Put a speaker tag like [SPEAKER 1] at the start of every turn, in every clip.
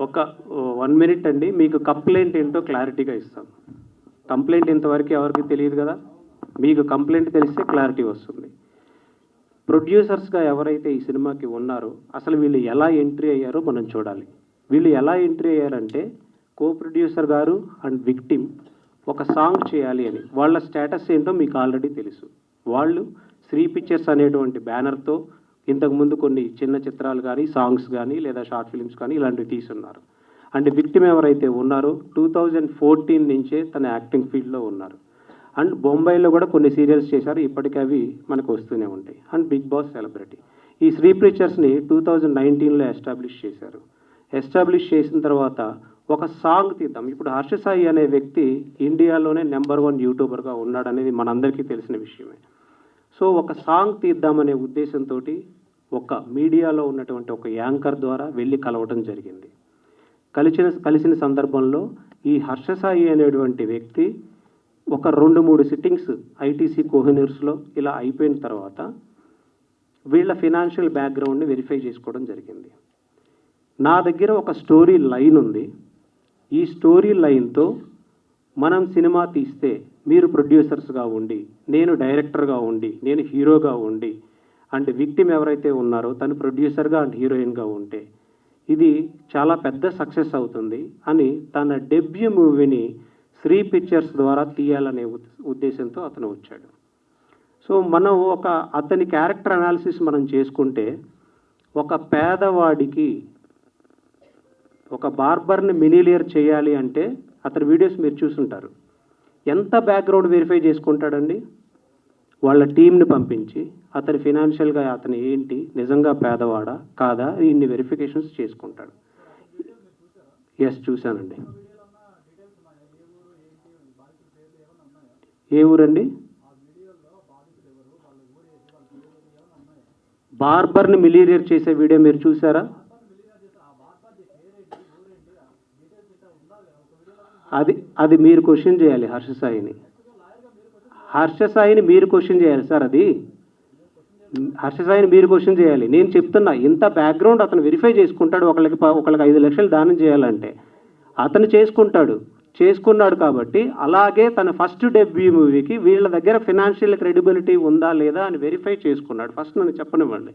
[SPEAKER 1] ఒక one minute అండి. మీకు కంప్లైంట్ ఏంటో క్లారిటీగా ఇస్తాం. కంప్లైంట్ ఇంతవరకు ఎవరికి తెలియదు కదా? మీకు కంప్లైంట్ తెలిస్తే క్లారిటీ వస్తుంది. ప్రొడ్యూసర్స్గా ఎవరైతే ఈ సినిమాకి ఉన్నారో అసలు వీళ్ళు ఎలా ఎంట్రీ అయ్యారో మనం చూడాలి. వీళ్ళు ఎలా ఎంట్రీ అయ్యారంటే కో ప్రొడ్యూసర్ గారు అండ్ విక్టిమ్ ఒక సాంగ్ చేయాలి అని. వాళ్ళ స్టేటస్ ఏంటో మీకు ఆల్రెడీ తెలుసు. వాళ్ళు శ్రీ పిక్చర్స్ అనేటువంటి బ్యానర్తో ఇంతకుముందు కొన్ని చిన్న చిత్రాలు కానీ సాంగ్స్ కానీ లేదా షార్ట్ ఫిల్మ్స్ కానీ ఇలాంటివి తీసున్నారు అండ్ విక్టిమ్ ఎవరైతే ఉన్నారో టూ థౌజండ్ ఫోర్టీన్ నుంచే తన యాక్టింగ్ ఫీల్డ్లో ఉన్నారు. అండ్ బొంబాయిలో కూడా కొన్ని సీరియల్స్ చేశారు ఇప్పటికీ అవి మనకు వస్తూనే ఉంటాయి. And Bigg Boss celebrity. ఈ శ్రీ పిక్చర్స్ని టూ థౌజండ్ నైన్టీన్లో ఎస్టాబ్లిష్ చేశారు. ఎస్టాబ్లిష్ చేసిన తర్వాత ఒక సాంగ్ తీద్దాం. ఇప్పుడు హర్ష సాయి అనే వ్యక్తి ఇండియాలోనే నెంబర్ వన్ యూట్యూబర్గా ఉన్నాడనేది మనందరికీ తెలిసిన విషయమే. సో ఒక సాంగ్ తీద్దామనే ఉద్దేశంతో ఒక మీడియాలో ఉన్నటువంటి ఒక యాంకర్ ద్వారా వెళ్ళి కలవటం జరిగింది. కలిసిన కలిసిన సందర్భంలో ఈ హర్షసాయి అనేటువంటి వ్యక్తి ఒక రెండు మూడు సిట్టింగ్స్ ఐటీసీ కోహినూర్స్లో ఇలా అయిపోయిన తర్వాత వీళ్ళ ఫినాన్షియల్ బ్యాక్గ్రౌండ్ని వెరిఫై చేసుకోవడం జరిగింది. నా దగ్గర ఒక స్టోరీ లైన్ ఉంది. ఈ స్టోరీ లైన్తో మనం సినిమా తీస్తే మీరు ప్రొడ్యూసర్స్గా ఉండి నేను డైరెక్టర్గా ఉండి నేను హీరోగా ఉండి అండ్ విక్టిమ్ ఎవరైతే ఉన్నారో తను ప్రొడ్యూసర్గా అండ్ హీరోయిన్గా ఉంటే ఇది చాలా పెద్ద సక్సెస్ అవుతుంది అని తన డెబ్యూ మూవీని శ్రీ పిక్చర్స్ ద్వారా తీయాలనే ఉద్- ఉద్దేశంతో అతను వచ్చాడు. సో మనం ఒక అతని క్యారెక్టర్ అనాలిసిస్ మనం చేసుకుంటే ఒక పేదవాడికి ఒక బార్బర్ని మినీలియర్ చేయాలి అంటే అతని వీడియోస్ మీరు చూసుంటారు. ఎంత బ్యాక్గ్రౌండ్ వెరిఫై చేసుకుంటాడండి? వాళ్ళ టీంని పంపించి అతని ఫినాన్షియల్గా అతను ఏంటి నిజంగా పేదవాడా కాదా ఇన్ని వెరిఫికేషన్స్ చేసుకుంటాడు. ఎస్ చూశానండి. ఏ ఊరండి? బార్బర్ని మిలీరియర్ చేసే వీడియో మీరు చూసారా అది అది మీరు క్వశ్చన్ చేయాలి హర్ష సాయిని. హర్ష సాయిని మీరు క్వశ్చన్ చేయాలి సార్ అది. హర్ష సాయిని మీరు క్వశ్చన్ చేయాలి. నేను చెప్తున్నా ఇంత బ్యాక్గ్రౌండ్ అతను వెరిఫై చేసుకుంటాడు ఒకళ్ళకి ఒకళ్ళకి ఐదు లక్షలు దానం చేయాలంటే. అతను చేసుకుంటాడు. చేసుకున్నాడు కాబట్టి అలాగే తన ఫస్ట్ డెబ్యూ మూవీకి వీళ్ళ దగ్గర ఫినాన్షియల్ క్రెడిబిలిటీ ఉందా లేదా అని వెరిఫై చేసుకున్నాడు. ఫస్ట్ నన్ను చెప్పనివ్వండి.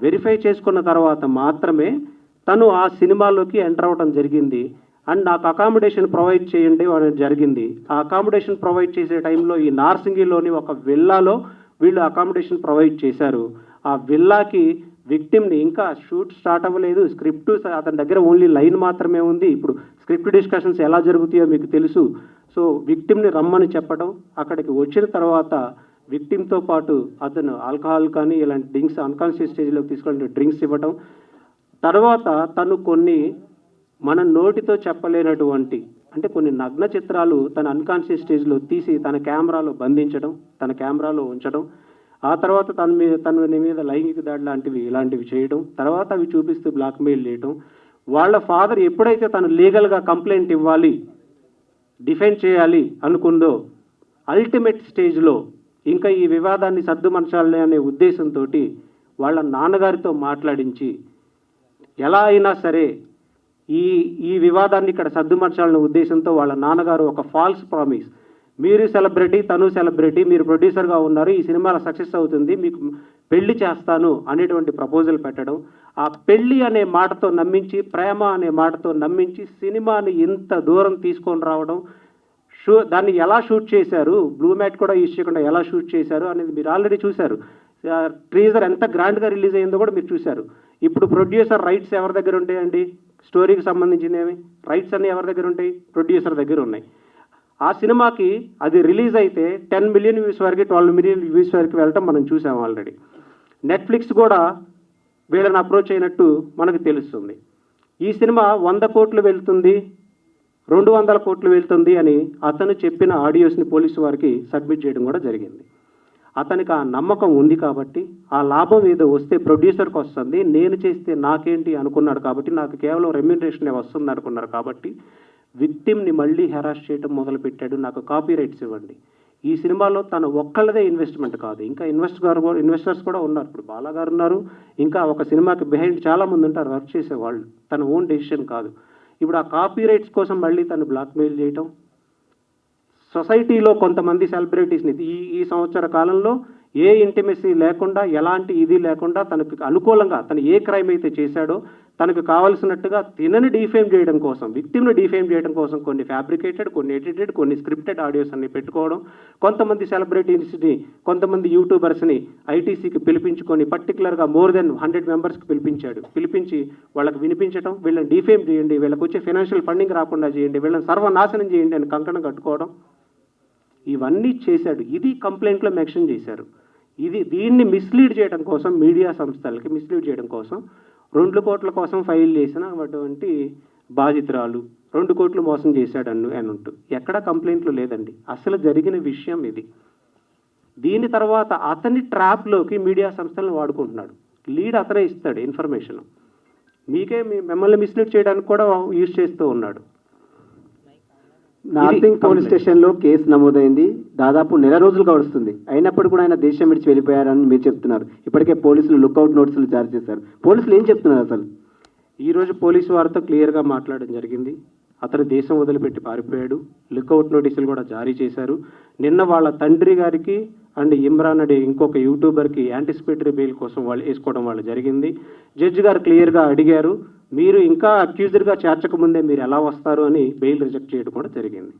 [SPEAKER 1] వెరిఫై చేసుకున్న తర్వాత మాత్రమే తను ఆ సినిమాలోకి ఎంటర్ అవ్వడం జరిగింది. అండ్ నాకు అకామిడేషన్ ప్రొవైడ్ చేయండి అనేది జరిగింది. ఆ అకామిడేషన్ ప్రొవైడ్ చేసే టైంలో ఈ నార్సింగిలోని ఒక విల్లాలో వీళ్ళు అకామిడేషన్ ప్రొవైడ్ చేశారు. ఆ విల్లాకి విక్టిమ్ని ఇంకా షూట్ స్టార్ట్ అవ్వలేదు. స్క్రిప్ట్ అతని దగ్గర ఓన్లీ లైన్ మాత్రమే ఉంది. ఇప్పుడు స్క్రిప్ట్ డిస్కషన్స్ ఎలా జరుగుతాయో మీకు తెలుసు. సో విక్టిమ్ని రమ్మని చెప్పడం అక్కడికి వచ్చిన తర్వాత విక్టిమ్తో పాటు అతను ఆల్కహాల్ కానీ ఇలాంటి డ్రింక్స్ అన్కాన్షియస్ స్టేజ్లోకి తీసుకుని డ్రింక్స్ ఇవ్వడం తర్వాత తను కొన్ని మన నోటితో చెప్పలేనటువంటి అంటే కొన్ని నగ్న చిత్రాలు తన అన్కాన్షియస్ స్టేజ్లో తీసి తన కెమెరాలో బంధించడం తన కెమెరాలో ఉంచడం ఆ తర్వాత తన మీద తన మీద లైంగిక దాడి లాంటివి ఇలాంటివి చేయడం తర్వాత అవి చూపిస్తూ బ్లాక్మెయిల్ చేయడం వాళ్ళ ఫాదర్ ఎప్పుడైతే తను లీగల్గా కంప్లైంట్ ఇవ్వాలి డిఫెండ్ చేయాలి అనుకుందో అల్టిమేట్ స్టేజ్లో ఇంకా ఈ వివాదాన్ని సర్దుమనచాలి అనే ఉద్దేశంతో వాళ్ళ నాన్నగారితో మాట్లాడించి ఎలా అయినా సరే ఈ ఈ వివాదాన్ని ఇక్కడ సర్దుమర్చాలనే ఉద్దేశంతో వాళ్ళ నాన్నగారు ఒక ఫాల్స్ ప్రామిస్. మీరు సెలబ్రిటీ తను సెలబ్రిటీ మీరు ప్రొడ్యూసర్గా ఉన్నారు ఈ సినిమాలో సక్సెస్ అవుతుంది మీకు పెళ్ళి చేస్తాను అనేటువంటి ప్రపోజల్ పెట్టడం. ఆ పెళ్ళి అనే మాటతో నమ్మించి ప్రేమ అనే మాటతో నమ్మించి సినిమాని ఇంత దూరం తీసుకొని రావడం షూ దాన్ని ఎలా షూట్ చేశారు బ్లూ మ్యాట్ కూడా యూజ్ చేయకుండా ఎలా షూట్ చేశారు అనేది మీరు ఆల్రెడీ చూశారు. ట్రీజర్ ఎంత గ్రాండ్గా రిలీజ్ అయిందో కూడా మీరు చూశారు. ఇప్పుడు ప్రొడ్యూసర్ రైట్స్ ఎవరి దగ్గర ఉంటాయండి? స్టోరీకి సంబంధించినవి రైట్స్ అన్నీ ఎవరి దగ్గర ఉంటాయి? ప్రొడ్యూసర్ దగ్గర ఉన్నాయి. ఆ సినిమాకి అది రిలీజ్ అయితే టెన్ మిలియన్ వ్యూస్ వరకు ట్వెల్వ్ మిలియన్ వ్యూస్ వరకు వెళ్ళటం మనం చూసాం ఆల్రెడీ. నెట్ఫ్లిక్స్ కూడా వీళ్ళని అప్రోచ్ అయినట్టు మనకు తెలుస్తుంది. ఈ సినిమా వంద కోట్లు వెళ్తుంది రెండు వందల కోట్లు వెళ్తుంది అని అతను చెప్పిన ఆడియోస్ని పోలీసు వారికి సబ్మిట్ చేయడం కూడా జరిగింది. అతనికి ఆ నమ్మకం ఉంది కాబట్టి ఆ లాభం ఏదో వస్తే ప్రొడ్యూసర్కి వస్తుంది నేను చేస్తే నాకేంటి అనుకున్నాడు కాబట్టి నాకు కేవలం రెమ్యూనరేషనే వస్తుంది అనుకున్నారు కాబట్టి విక్టిమ్ని మళ్ళీ హెరాస్ చేయడం మొదలుపెట్టాడు. నాకు కాపీ రైట్స్ ఇవ్వండి. ఈ సినిమాలో తన ఒక్కళ్ళదే ఇన్వెస్ట్మెంట్ కాదు. ఇంకా ఇన్వెస్ట్ గారు ఇన్వెస్టర్స్ కూడా ఉన్నారు. ఇప్పుడు బాలా గారు ఉన్నారు. ఇంకా ఒక సినిమాకి బిహైండ్ చాలా మంది ఉంటారు. వర్క్ చేసేవాళ్ళు. తన ఓన్ డెసిషన్ కాదు. ఇప్పుడు ఆ కాపీ రైట్స్ కోసం మళ్ళీ తను బ్లాక్మెయిల్ చేయటం సొసైటీలో కొంతమంది సెలబ్రిటీస్ని ఈ ఈ సంవత్సర కాలంలో ఏ ఇంటిమెసీ లేకుండా ఎలాంటి ఇది లేకుండా తనకు అనుకూలంగా తను ఏ క్రైమ్ అయితే చేశాడో తనకు కావలసినట్టుగా తినని డిఫేమ్ చేయడం కోసం విక్టిమ్ని డిఫేమ్ చేయడం కోసం కొన్ని ఫ్యాబ్రికేటెడ్ కొన్ని ఎడిటెడ్ కొన్ని స్క్రిప్టెడ్ ఆడియోస్ అన్ని పెట్టుకోవడం కొంతమంది సెలబ్రిటీస్ని కొంతమంది యూట్యూబర్స్ని ఐటీసీకి పిలిపించుకొని పర్టికులర్గా మోర్ దెన్ హండ్రెడ్ మెంబర్స్కి పిలిపించాడు. పిలిపించి వాళ్ళకి వినిపించడం వీళ్ళని డిఫేమ్ చేయండి వీళ్ళకి వచ్చే ఫైనాన్షియల్ ఫండింగ్ రాకుండా చేయండి వీళ్ళని సర్వనాశనం చేయండి అని కంకణం కట్టుకోవడం. ఇవన్నీ చేశాడు. ఇది కంప్లైంట్లో మెన్షన్ చేశారు. ఇది దీన్ని మిస్లీడ్ చేయడం కోసం మీడియా సంస్థలకి మిస్లీడ్ చేయడం కోసం రెండు కోట్ల కోసం ఫైల్ చేసిన అటువంటి బాధితురాలు రెండు కోట్లు మోసం చేశాడు అన్ను అని ఉంటూ. ఎక్కడ కంప్లైంట్లు లేదండి. అసలు జరిగిన విషయం ఇది. దీని తర్వాత అతని ట్రాప్లోకి మీడియా సంస్థలను వాడుకుంటున్నాడు. లీడ్ అతనే ఇస్తాడు ఇన్ఫర్మేషన్ మీకే మీ- మిమ్మల్ని మిస్లీడ్ చేయడానికి కూడా యూజ్ చేస్తూ ఉన్నాడు.
[SPEAKER 2] నార్సింగ్ పోలీస్. స్టేషన్లో కేసు నమోదైంది. దాదాపు నెల రోజులు గడుస్తుంది. అయినప్పుడు కూడా ఆయన దేశం విడిచి వెళ్ళిపోయారని మీరు చెప్తున్నారు. ఇప్పటికే పోలీసులు లుక్అవుట్ నోటీసులు జారీ చేశారు. పోలీసులు ఏం చెప్తున్నారు అసలు?
[SPEAKER 1] ఈరోజు పోలీసు వారితో క్లియర్గా మాట్లాడడం జరిగింది. అతను దేశం వదిలిపెట్టి పారిపోయాడు. లుకౌట్ నోటీసులు కూడా జారీ చేశారు. నిన్న వాళ్ళ తండ్రి గారికి అండ్ ఇమ్రాన్ అనే ఇంకొక యూట్యూబర్కి యాంటిసిపేటరీ బెయిల్ కోసం వాళ్ళు వేసుకోవడం వాళ్ళు జరిగింది. జడ్జి గారు క్లియర్గా అడిగారు మీరు ఇంకా అక్యూజ్డ్గా చేర్చక ముందే మీరు ఎలా వస్తారు? అని బెయిల్ రిజెక్ట్ చేయడం కూడా జరిగింది.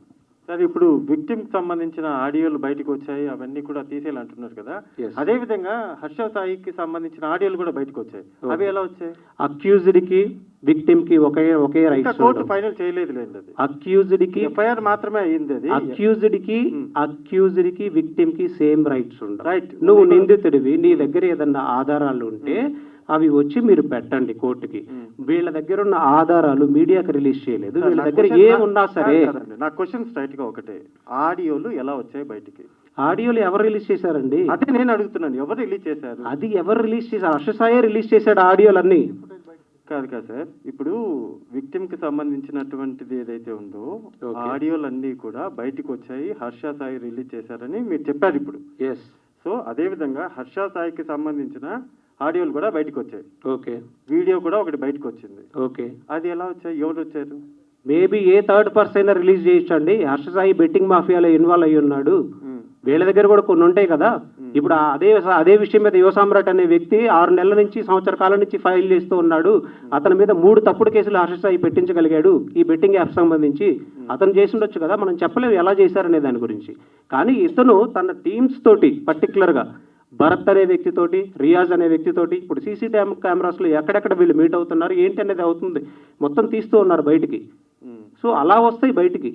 [SPEAKER 3] సార్ ఇప్పుడు విక్టిమ్కి సంబంధించిన ఆడియోలు బయటకు వచ్చాయి అవన్నీ కూడా తీసేయాలంటున్నారు కదా. అదే విధంగా హర్ష సాయికి సంబంధించిన ఆడియోలు కూడా బయటకు వచ్చాయి. అవి ఎలా వచ్చాయి?
[SPEAKER 1] అక్యూజ్డ్కి విక్టిమ్కి ఒకే ఒకే
[SPEAKER 3] ఇంకా
[SPEAKER 1] రైట్స్
[SPEAKER 3] కోర్టు ఫైనల్ చేయలేదు లేండి అది.
[SPEAKER 1] అక్యూజ్డ్కి
[SPEAKER 3] ఎఫ్ఐఆర్ మాత్రమే అయింది అది.
[SPEAKER 1] అక్యూజ్డ్కి
[SPEAKER 3] Hmm.
[SPEAKER 1] అక్యూజ్డ్కి విక్టిమ్కి సేమ్ రైట్స్ ఉండవు.
[SPEAKER 3] Right.
[SPEAKER 1] నువ్వు నిందితుడివి నీ దగ్గర ఏదన్నా ఆధారాలు ఉంటే అవి వచ్చి మీరు పెట్టండి కోర్టుకి. వీళ్ళ దగ్గర ఉన్న ఆధారాలు మీడియాకి రిలీజ్ చేయలేదు. వీళ్ళ దగ్గర ఏమున్నా సరే
[SPEAKER 3] నా క్వశ్చన్ స్ట్రైట్గా ఒకటే. ఆడియోలు ఎలా వచ్చాయి బయటికి?
[SPEAKER 1] ఆడియోలు ఎవరు రిలీజ్ చేశారండి?
[SPEAKER 3] అదే నేను అడుగుతున్నాను ఎవరు రిలీజ్ చేశారు?
[SPEAKER 1] అది ఎవరు రిలీజ్ చేశారు? హర్షసాయే రిలీజ్ చేశాడు ఆడియోలన్నీ.
[SPEAKER 3] కాదు కాదు సార్ ఇప్పుడు విక్టిమ్కి సంబంధించినటువంటిది ఏదైతే ఉందో. ఆడియోలు అన్ని కూడా బయటికి వచ్చాయి హర్ష సాయి రిలీజ్ చేశారని మీరు చెప్పారు ఇప్పుడు.
[SPEAKER 1] ఎస్
[SPEAKER 3] సో అదే విధంగా హర్ష సాయికి సంబంధించిన ఆడియోలు కూడా బయటకు వచ్చాయి
[SPEAKER 1] ఓకే.
[SPEAKER 3] వీడియో కూడా ఒకటి బయటకు వచ్చింది
[SPEAKER 1] ఓకే.
[SPEAKER 3] అది ఎలా వచ్చాయి? ఎవరు వచ్చారు?
[SPEAKER 1] Maybe a third person release చేయొచ్చండి హర్షసాయి బెట్టింగ్ మాఫియాలో ఇన్వాల్వ్ అయ్యి ఉన్నాడు. వీళ్ళ దగ్గర కూడా కొన్ని ఉంటాయి కదా. ఇప్పుడు అదే అదే విషయం మీద యువ సామ్రాట్ అనే వ్యక్తి ఆరు నెలల నుంచి సంవత్సర కాలం నుంచి ఫైల్ చేస్తూ ఉన్నాడు. అతని మీద మూడు తప్పుడు కేసులు హర్షసాయి పెట్టించగలిగాడు. ఈ బెట్టింగ్ యాప్ సంబంధించి అతను చేసి ఉండొచ్చు కదా. మనం చెప్పలేము ఎలా చేశారనే దాని గురించి. కానీ ఇతను తన టీమ్స్ తోటి పర్టికులర్గా భరత్ అనే వ్యక్తితోటి రియాజ్ అనే వ్యక్తితోటి ఇప్పుడు సీసీ కెమెరాస్లో ఎక్కడెక్కడ వీళ్ళు మీట్ అవుతున్నారు ఏంటి అనేది అవుతుంది మొత్తం తీస్తూ ఉన్నారు బయటికి. సో అలా వస్తాయి బయటికి.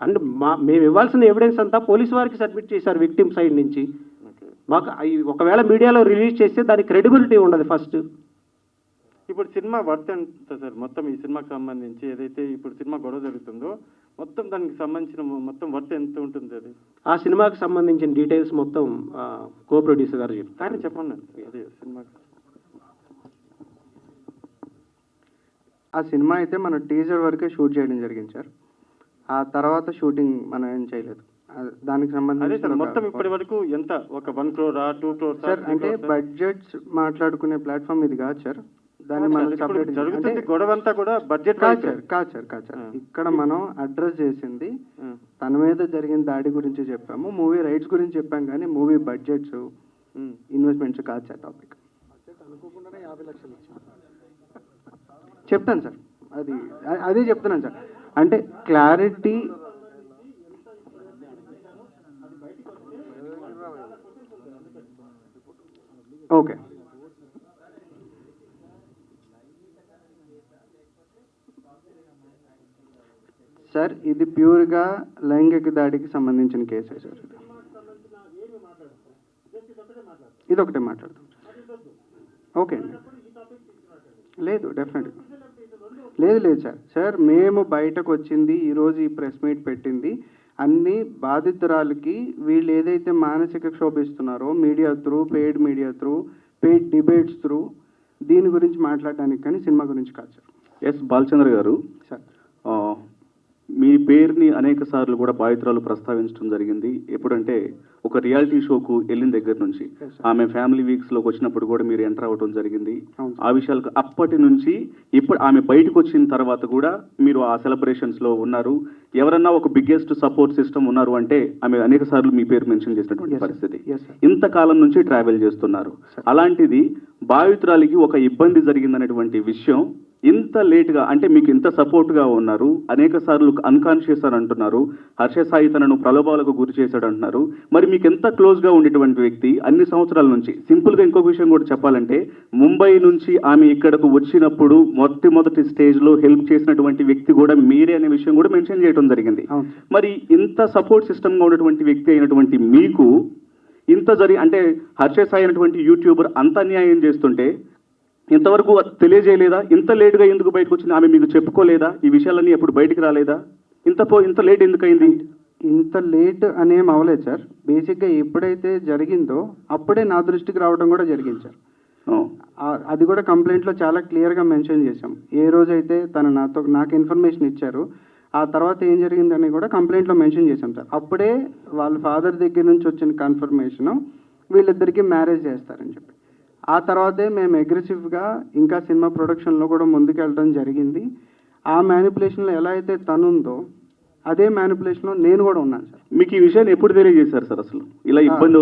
[SPEAKER 1] అండ్ మా మేము ఇవ్వాల్సిన ఎవిడెన్స్ అంతా పోలీస్ వారికి సబ్మిట్ చేశారు విక్టిమ్ సైడ్ నుంచి. మాకు ఒకవేళ మీడియాలో రిలీజ్ చేస్తే దానికి క్రెడిబిలిటీ ఉండదు ఫస్ట్
[SPEAKER 3] ఇప్పుడు సినిమా వర్త్ ఎంత సార్? మొత్తం ఈ సినిమాకి సంబంధించి ఏదైతే ఇప్పుడు సినిమా గొడవ జరుగుతుందో మొత్తం దానికి సంబంధించిన మొత్తం వర్త్ ఎంత ఉంటుంది అది?
[SPEAKER 1] ఆ సినిమాకి సంబంధించిన డీటెయిల్స్ మొత్తం కో ప్రొడ్యూసర్ గారు చెప్తారు.
[SPEAKER 3] కానీ చెప్పండి అదే సినిమా.
[SPEAKER 4] ఆ సినిమా అయితే మన టీజర్ వరకే షూట్ చేయడం జరిగింది సార్. ఆ తర్వాత షూటింగ్ మనం ఏం చేయలేదు. దానికి సంబంధించి
[SPEAKER 3] మొత్తం ఇప్పటి వరకు ఎంత? ఒక one crore two crore
[SPEAKER 4] sir అంటే బడ్జెట్స్ మాట్లాడుకునే ప్లాట్ఫామ్ ఇది కాదు సార్. దాన్ని మనం సపరేట్
[SPEAKER 3] జరుగుతుంది గొడవ అంతా కూడా బడ్జెట్.
[SPEAKER 4] ఇక్కడ మనం అడ్రస్ చేసింది తన మీద జరిగిన దాడి గురించి చెప్పాము మూవీ రైట్స్ గురించి చెప్పాం కానీ మూవీ బడ్జెట్స్ ఇన్వెస్ట్మెంట్స్ కాదు సార్ టాపిక్ చెప్తాను సార్. అది అదే చెప్తున్నాను సార్. అంటే క్లారిటీ ఓకే సార్ ఇది ప్యూర్గా లైంగిక దాడికి సంబంధించిన కేసే సార్ ఇది. ఒకటే మాట్లాడతాం ఓకే అండి. లేదు డెఫినెట్గా. లేదు లేదు సార్. సార్ మేము బయటకు వచ్చింది ఈరోజు ఈ ప్రెస్ మీట్ పెట్టింది. అన్ని బాధితురాలకి వీళ్ళు ఏదైతే మానసిక క్షోభిస్తున్నారో media through paid media through paid debates through దీని గురించి మాట్లాడడానికి కానీ సినిమా గురించి కాదు సార్.
[SPEAKER 5] ఎస్ బాలచంద్ర గారు. మీ పేరుని అనేక సార్లు కూడా బాధితురాలు ప్రస్తావించడం జరిగింది. ఎప్పుడంటే ఒక రియాలిటీ షోకు వెళ్ళిన దగ్గర నుంచి. ఆమె ఫ్యామిలీ వీక్స్లోకి వచ్చినప్పుడు కూడా మీరు ఎంటర్ అవ్వడం జరిగింది. ఆ విషయాలకు అప్పటి నుంచి ఇప్పుడు ఆమె బయటకు వచ్చిన తర్వాత కూడా మీరు ఆ సెలబ్రేషన్స్లో ఉన్నారు. ఎవరన్నా ఒక బిగ్గెస్ట్ సపోర్ట్ సిస్టమ్ ఉన్నారు అంటే ఆమె అనేక సార్లు మీ పేరు మెన్షన్ చేసినటువంటి. పరిస్థితి. ఇంతకాలం నుంచి ట్రావెల్ చేస్తున్నారు. అలాంటిది బాధితురాలికి ఒక ఇబ్బంది జరిగిందనేటువంటి విషయం ఇంత లేట్గా అంటే మీకు ఇంత సపోర్ట్గా ఉన్నారు అనేక సార్లు అన్కాన్షియస్ అని అంటున్నారు హర్ష సాయి తనను ప్రలోభాలకు గురి చేశాడు అంటున్నారు మరి మీకు ఎంత క్లోజ్గా ఉండేటువంటి వ్యక్తి అన్ని సంవత్సరాల నుంచి సింపుల్గా ఇంకొక విషయం కూడా చెప్పాలంటే ముంబై నుంచి ఆమె ఇక్కడకు వచ్చినప్పుడు మొట్టమొదటి స్టేజ్లో హెల్ప్ చేసినటువంటి వ్యక్తి కూడా మీరే అనే విషయం కూడా మెన్షన్ చేయడం జరిగింది. మరి ఇంత సపోర్ట్ సిస్టమ్గా ఉన్నటువంటి వ్యక్తి అయినటువంటి మీకు ఇంత జరి అంటే హర్ష సాయి అయినటువంటి యూట్యూబర్ అంత అన్యాయం చేస్తుంటే ఇంతవరకు తెలియజేయలేదా? ఇంత లేటుగా ఎందుకు బయటకు వచ్చింది? ఆమె మీకు చెప్పుకోలేదా? ఈ విషయాలన్నీ ఎప్పుడు బయటికి రాలేదా? ఇంత పో ఇంత లేట్ ఎందుకు అయింది
[SPEAKER 4] ఇంత లేట్ అనేం అవ్వలేదు సార్. బేసిక్గా ఎప్పుడైతే జరిగిందో అప్పుడే నా దృష్టికి రావడం కూడా జరిగింది సార్. అది కూడా కంప్లైంట్లో చాలా క్లియర్గా మెన్షన్ చేశాం. ఏ రోజైతే తను నాతో నాకు ఇన్ఫర్మేషన్ ఇచ్చారు ఆ తర్వాత ఏం జరిగిందని కూడా కంప్లైంట్లో మెన్షన్ చేశాం సార్. అప్పుడే వాళ్ళ ఫాదర్ దగ్గర నుంచి వచ్చిన కన్ఫర్మేషన్ వీళ్ళిద్దరికి మ్యారేజ్ చేస్తారని చెప్పి. ఆ తర్వాతే మేము అగ్రెసివ్గా ఇంకా సినిమా ప్రొడక్షన్లో కూడా ముందుకెళ్ళడం జరిగింది. ఆ మ్యానిపులేషన్లో ఎలా అయితే తను ఉందో అదే మ్యానిపులేషన్లో నేను కూడా ఉన్నాను సార్.
[SPEAKER 5] మీకు ఈ విషయాన్ని ఎప్పుడు తెలియజేశారు సార్ అసలు? ఇలా ఇబ్బంది